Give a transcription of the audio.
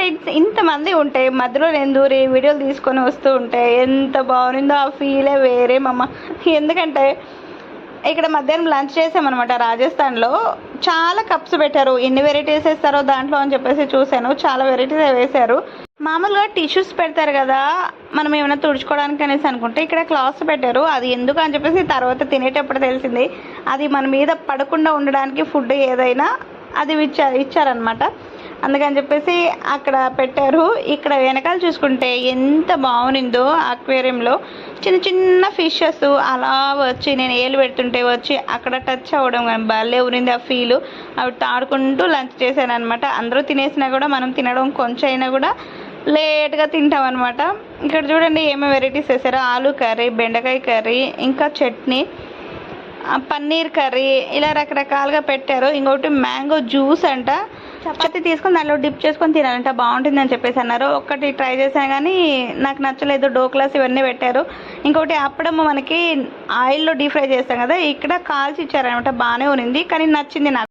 Friends ఇంతమంది ఉంటే మధ్యలో నేను దూరి వీడియోలు తీసుకొని వస్తూ ఉంటే ఎంత బాగుందో ఆ ఫీలే వేరే మమ్మ ఎందుకంటే ఇక్కడ మధ్యాహ్నం లంచ్ చేసామన్నమాట రాజస్థాన్లో. చాలా కప్స్ పెట్టారు. ఎన్ని వెరైటీస్ వేస్తారో దాంట్లో అని చెప్పేసి చూశాను. చాలా వెరైటీస్ వేశారు. మామూలుగా టిష్యూస్ పెడతారు కదా మనం ఏమైనా తుడుచుకోవడానికి అనేసి అనుకుంటే ఇక్కడ క్లాత్స్ పెట్టారు. అది ఎందుకు అని చెప్పేసి తర్వాత తినేటప్పుడు తెలిసింది. అది మన మీద పడకుండా ఉండడానికి ఫుడ్ ఏదైనా అది ఇచ్చారు ఇచ్చారనమాట అందుకని చెప్పేసి అక్కడ పెట్టారు. ఇక్కడ వెనకాల చూసుకుంటే ఎంత బాగునిందో అక్వేరియంలో. చిన్న చిన్న ఫిషెస్ అలా వచ్చి నేను ఏలు పెడుతుంటే వచ్చి అక్కడ టచ్ అవ్వడం కానీ భలే ఉనింది ఆ ఫీల్. అవి తాడుకుంటూ లంచ్ చేశాను అనమాట అందరూ తినేసినా కూడా మనం తినడం కొంచెం అయినా కూడా లేట్గా తింటాం అనమాట ఇక్కడ చూడండి ఏమేమి వెరైటీస్ వేసారో? ఆలు కర్రీ బెండకాయ కర్రీ ఇంకా చట్నీ పన్నీర్ కర్రీ ఇలా రకరకాలుగా పెట్టారు. ఇంకొకటి మ్యాంగో జ్యూస్ అంట. చపాతి తీసుకొని దానిలో డిప్ చేసుకొని తినాలంట బాగుంటుంది అని చెప్పేసి అన్నారు. ఒక్కటి ట్రై చేశాను కానీ నాకు నచ్చలేదు. డోక్లాస్ ఇవన్నీ పెట్టారు. ఇంకోటి అప్పుడమ్మ మనకి ఆయిల్లో డీప్ ఫ్రై చేస్తాం కదా ఇక్కడ కాల్చి ఇచ్చారనమాట బాగానే ఉన్నింది కానీ నచ్చింది నాకు.